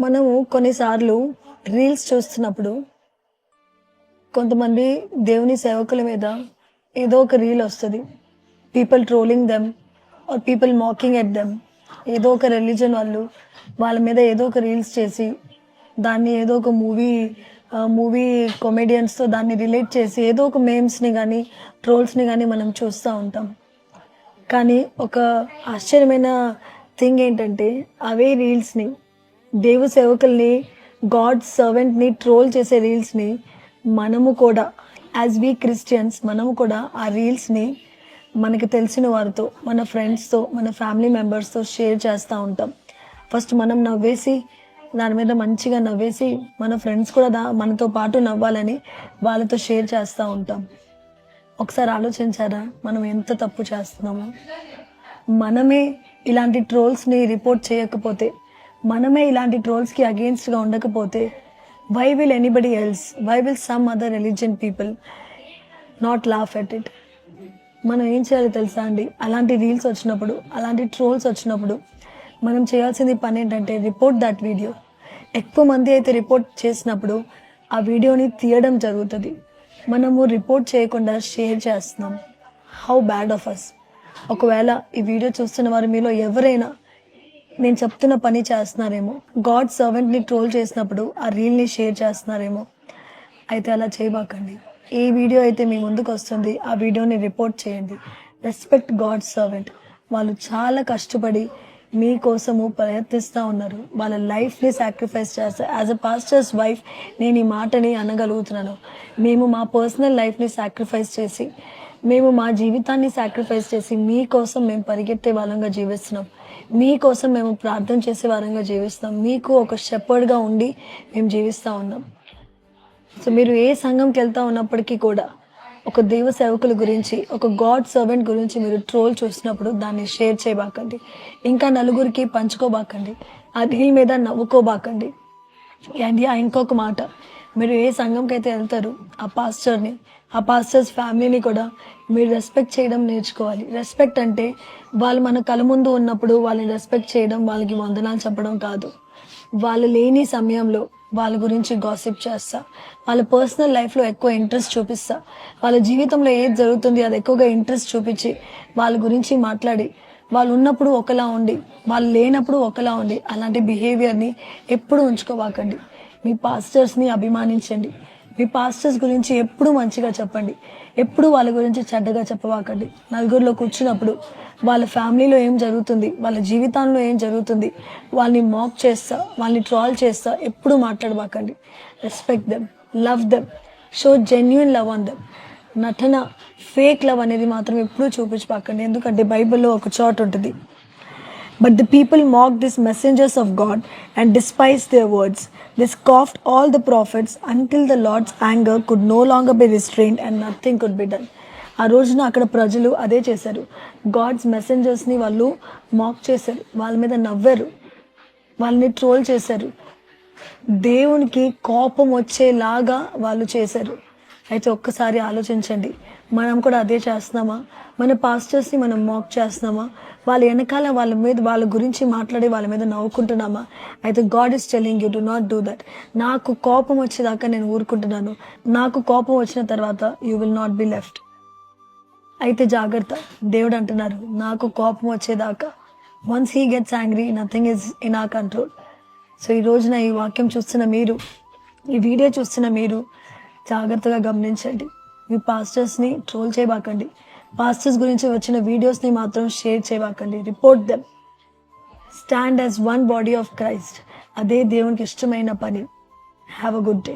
మనము కొన్నిసార్లు రీల్స్ చూస్తున్నప్పుడు కొంతమంది దేవుని సేవకుల మీద ఏదో ఒక రీల్ వస్తుంది. People trolling them or people mocking at them ఏదో ఒక రిలీజన్ వాళ్ళు వాళ్ళ మీద ఏదో ఒక రీల్స్ చేసి దాన్ని ఏదో ఒక మూవీ మూవీ కొమెడియన్స్తో దాన్ని రిలేట్ చేసి ఏదో ఒక మేమ్స్ని కానీ ట్రోల్స్ని కానీ మనం చూస్తూ ఉంటాం. కానీ ఒక ఆశ్చర్యమైన థింగ్ ఏంటంటే అవే రీల్స్ని దేవు సేవకుల్ని గాడ్ సర్వెంట్ని ట్రోల్ చేసే రీల్స్ని మనము కూడా యాజ్ వీ క్రిస్టియన్స్ మనము కూడా ఆ రీల్స్ని మనకి తెలిసిన వారితో మన ఫ్రెండ్స్తో మన ఫ్యామిలీ మెంబర్స్తో షేర్ చేస్తూ ఉంటాం. ఫస్ట్ మనం నవ్వేసి దాని మీద మంచిగా నవ్వేసి మన ఫ్రెండ్స్ కూడా దా మనతో పాటు నవ్వాలని వాళ్ళతో షేర్ చేస్తూ ఉంటాం. ఒకసారి ఆలోచించారా మనం ఎంత తప్పు చేస్తున్నామో? మనమే ఇలాంటి ట్రోల్స్ని రిపోర్ట్ చేయకపోతే మనమే ఇలాంటి ట్రోల్స్కి అగేన్స్ట్గా ఉండకపోతే why will anybody else why will some other religion people not laugh at it మనం ఏం చేయాలో తెలుసా అండి? అలాంటి రీల్స్ వచ్చినప్పుడు అలాంటి ట్రోల్స్ వచ్చినప్పుడు మనం చేయాల్సింది పని ఏంటంటే రిపోర్ట్ దట్ వీడియో ఎక్కువ మంది అయితే రిపోర్ట్ చేసినప్పుడు ఆ వీడియోని తీయడం జరుగుతుంది. మనము రిపోర్ట్ చేయకుండా షేర్ చేస్తున్నాం. హౌ బ్యాడ్ ఆఫ్ అస్ ఒకవేళ ఈ వీడియో చూస్తున్న వారు మీలో ఎవరైనా నేను చెప్తున్న పని చేస్తున్నారేమో. గాడ్ సర్వెంట్ని ట్రోల్ చేసినప్పుడు ఆ రీల్ని షేర్ చేస్తున్నారేమో. అయితే అలా చేయబాకండి. ఏ వీడియో అయితే మీ ముందుకు వస్తుంది. ఆ వీడియోని రిపోర్ట్ చేయండి. రెస్పెక్ట్ గాడ్ సర్వెంట్ వాళ్ళు చాలా కష్టపడి మీకోసము ప్రయత్నిస్తూ ఉన్నారు. వాళ్ళ లైఫ్ని సాక్రిఫైస్ చేస్తారు యాజ్ అ పాస్టర్స్ వైఫ్ నేను ఈ మాటని అనగలుగుతున్నాను. మేము మా పర్సనల్ లైఫ్ని సాక్రిఫైస్ చేసి మేము మా జీవితాన్ని సాక్రిఫైస్ చేసి మీకోసం మేము పరిగెత్తే వాళ్ళంగా జీవిస్తున్నాం. మీకోసం మేము ప్రార్థన చేసే వారంగా జీవిస్తాం. మీకు ఒక షెపర్డ్గా ఉండి మేము జీవిస్తూ ఉన్నాం. సో మీరు ఏ సంఘంకి వెళ్తూ ఉన్నప్పటికీ కూడా ఒక దేవ సేవకుల గురించి ఒక గాడ్ సర్వెంట్ గురించి మీరు ట్రోల్ చూసినప్పుడు దాన్ని షేర్ చేయబాకండి. ఇంకా నలుగురికి పంచుకోబాకండి. ఆ దీని మీద నవ్వుకోబాకండి. అండ్ యా ఇంకొక మాట. మీరు ఏ సంఘంకి అయితే వెళ్తారు ఆ పాస్టర్ని ఆ పాస్టర్స్ ఫ్యామిలీని కూడా మీరు రెస్పెక్ట్ చేయడం నేర్చుకోవాలి. రెస్పెక్ట్ అంటే వాళ్ళు మన కళ్ళ ముందు ఉన్నప్పుడు వాళ్ళని రెస్పెక్ట్ చేయడం వాళ్ళకి వందనాలు చెప్పడం కాదు. వాళ్ళు లేని సమయంలో వాళ్ళ గురించి గాసిప్ చేస్తా. వాళ్ళ పర్సనల్ లైఫ్లో ఎక్కువ ఇంట్రెస్ట్ చూపిస్తా. వాళ్ళ జీవితంలో ఏది జరుగుతుంది అది ఎక్కువగా ఇంట్రెస్ట్ చూపించి వాళ్ళ గురించి మాట్లాడి వాళ్ళు ఉన్నప్పుడు ఒకలా ఉండి వాళ్ళు లేనప్పుడు ఒకలా ఉండి అలాంటి బిహేవియర్ని ఎప్పుడు ఉంచుకోవాకండి. మీ పాస్టర్స్ని అభిమానించండి. మీ పాస్టర్స్ గురించి ఎప్పుడు మంచిగా చెప్పండి. ఎప్పుడు వాళ్ళ గురించి చెడ్డగా చెప్పవాకండి. నలుగురిలో కూర్చున్నప్పుడు వాళ్ళ ఫ్యామిలీలో ఏం జరుగుతుంది? వాళ్ళ జీవితంలో ఏం జరుగుతుంది? వాళ్ళని మాక్ చేస్తా వాళ్ళని ట్రాల్ చేస్తా ఎప్పుడు మాట్లాడబాకండి respect them love them show genuine love on them నటన ఫేక్ లవ్ అనేది మాత్రం ఎప్పుడూ చూపించబాకండి ఎందుకంటే బైబిల్లో ఒక చోట ఉంటుంది. But the people mocked these messengers of God and despised their words. They scoffed all the prophets until the Lord's anger could no longer be restrained and nothing could be done. ఆ రోజున అక్కడ ప్రజలు అదే చేశారు God's మెసెంజర్స్ని వాళ్ళు మాక్ చేశారు వాళ్ళ మీద నవ్వారు వాళ్ళని ట్రోల్ చేశారు దేవునికి కోపం వచ్చేలాగా వాళ్ళు చేశారు అయితే ఒక్కసారి ఆలోచించండి. మనం కూడా అదే చేస్తున్నామా? మన పాస్టర్స్ని మనం మాక్ చేస్తున్నామా? వాళ్ళ వెనకాల వాళ్ళ మీద వాళ్ళ గురించి మాట్లాడి వాళ్ళ మీద నవ్వుకుంటున్నామా? అయితే God is telling you do not do that నాకు కోపం వచ్చేదాకా నేను ఊరుకుంటున్నాను. నాకు కోపం వచ్చిన తర్వాత you will not be left అయితే జాగ్రత్త. దేవుడు అంటున్నారు నాకు కోపం వచ్చేదాకా. Once he gets angry nothing is in a control so ఈ రోజున ఈ వాక్యం చూస్తున్న మీరు ఈ వీడియో చూస్తున్న మీరు జాగ్రత్తగా గమనించండి. మీ పాస్టర్స్ని ట్రోల్ చేయబాకండి. పాస్టర్స్ గురించి వచ్చిన వీడియోస్ని మాత్రం share చేయబాకండి. Report them stand as one body of Christ అదే దేవునికి ఇష్టమైన పని. Have a good day